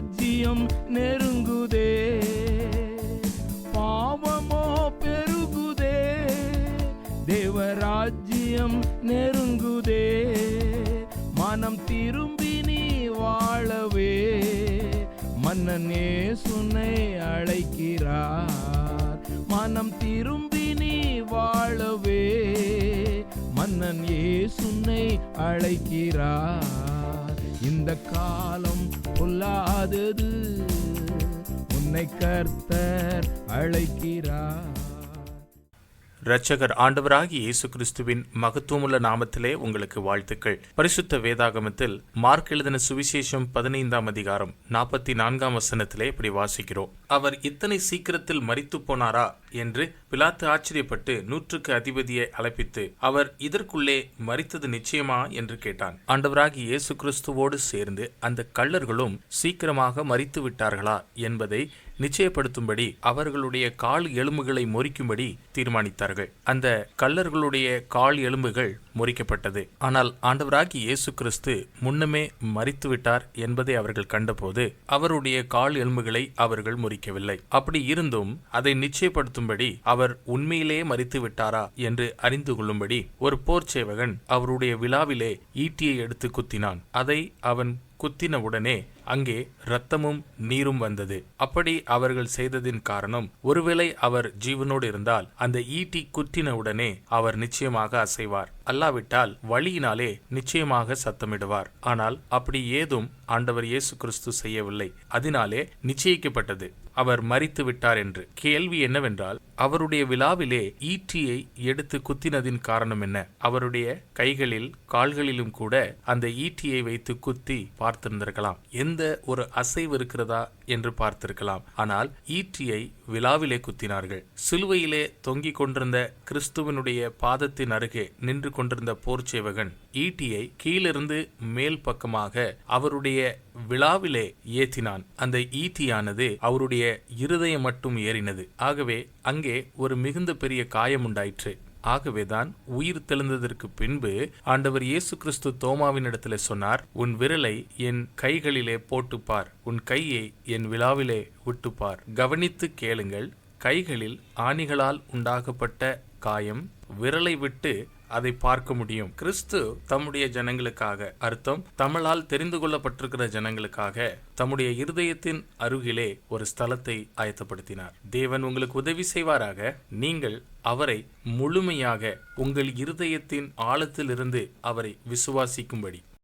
ராஜ்யம் நெருங்குதே. பாவமோ பெருகுதே. தேவராஜ்யம் நெருங்குதே. மனம் திரும்பி நீ வாழவே. மன்னனே சுனை அழைக்கிறார். மனம் திரும்பி நீ வாழவே. மன்னன் ஏ சுனை அழைக்கிறார். இந்த காலம் பொல்லாதது உன்னை கர்த்தர் அழைக்கிறார். இரட்சகர் ஆண்டவராகி இயேசு கிறிஸ்துவின் மகத்துவமுள்ள நாமத்திலே உங்களுக்கு வாழ்த்துக்கள். பரிசுத்த வேதாகமத்தில் மார்க் எழுதின சுவிசேஷம் பதினைந்தாம் அதிகாரம் நாற்பத்தி நான்காம் வசனத்திலே இப்படி வாசிக்கிறோம். அவர் இத்தனை சீக்கிரத்தில் மறித்து போனாரா? என்று பிலாத்து ஆச்சரியப்பட்டு நூற்றுக்கு அதிபதியை அழைப்பித்து அவர் இதற்குள்ளே மறித்தது நிச்சயமா? என்று கேட்டான். ஆண்டவராகி இயேசு கிறிஸ்துவோடு சேர்ந்து அந்த கள்ளர்களும் சீக்கிரமாக மறித்து விட்டார்களா? என்பதை நிச்சயப்படுத்தும்படி அவர்களுடைய கால் எலும்புகளை முறிக்கும்படி தீர்மானித்தார்கள். அந்த கள்ளர்களுடைய கால் எலும்புகள் முறிக்கப்பட்டது. ஆனால் ஆண்டவராகி இயேசு கிறிஸ்து முன்னமே மறித்துவிட்டார் என்பதை அவர்கள் கண்டபோது அவருடைய கால் எலும்புகளை அவர்கள் முறிக்கவில்லை. அப்படி இருந்தும் அதை நிச்சயப்படுத்தும்படி அவர் உண்மையிலேயே மறித்து விட்டாரா என்று அறிந்து கொள்ளும்படி ஒரு போர் சேவகன் அவருடைய விழாவிலே ஈட்டியை எடுத்து குத்தினான். அதை அவன் குத்தின உடனே அங்கே இரத்தமும் நீரும் வந்தது. அப்படி அவர்கள் செய்ததின் காரணம் ஒருவேளை அவர் ஜீவனோடு இருந்தால் அந்த ஈட்டி குத்தின உடனே அவர் நிச்சயமாக அசைவார். அல்லாவிட்டால் வழியினாலே நிச்சயமாக சத்தமிடுவார். ஆனால் அப்படி ஏதும் ஆண்டவர் இயேசு கிறிஸ்து செய்யவில்லை. அதனாலே நிச்சயிக்கப்பட்டது. அவர் மறித்து விட்டார் என்று. கேள்வி என்னவென்றால் அவருடைய விழாவிலே ஈட்டியை எடுத்து குத்தினதின் காரணம் என்ன? அவருடைய கைகளில் கால்களிலும் கூட அந்த ஈட்டியை வைத்து குத்தி பார்த்திருந்திருக்கலாம். எந்த ஒரு அசைவு இருக்கிறதா என்று பார்த்திருக்கலாம். ஆனால் ஈட்டியை விழாவிலே குத்தினார்கள். சிலுவையிலே தொங்கிக் கொண்டிருந்த கிறிஸ்துவனுடைய பாதத்தின் அருகே நின்று கொண்டிருந்த போர்ச்சேவகன் ஈட்டியை கீழிருந்து மேல் பக்கமாக அவருடைய விழாவிலே ஏற்றினான். அந்த ஈட்டியானது அவருடைய இருதயம் மட்டும் ஏறினது. ஆகவே அங்கே ஒரு மிகுந்த பெரிய காயம் உண்டாயிற்று. ஆகவேதான் உயிர் தெழுந்ததற்கு பின்பு ஆண்டவர் இயேசு கிறிஸ்து தோமாவின் இடத்துல சொன்னார் உன் விரலை என் கைகளிலே போட்டுப்பார். உன் கையை என் விழாவிலே விட்டுப்பார். கவனித்து கேளுங்கள் கைகளில் ஆணிகளால் உண்டாகப்பட்ட காயம் விரலை விட்டு அதை பார்க்க முடியும். கிறிஸ்து தம்முடைய ஜனங்களுக்காக அர்த்தம் தமிழால் தெரிந்து கொள்ளப்பட்டிருக்கிற ஜனங்களுக்காக தம்முடைய இருதயத்தின் அருகிலே ஒரு ஸ்தலத்தை ஆயத்தப்படுத்தினார். தேவன் உங்களுக்கு உதவி செய்வாராக. நீங்கள் அவரை முழுமையாக உங்கள் இருதயத்தின் ஆழத்திலிருந்து அவரை விசுவாசிக்கும்படி.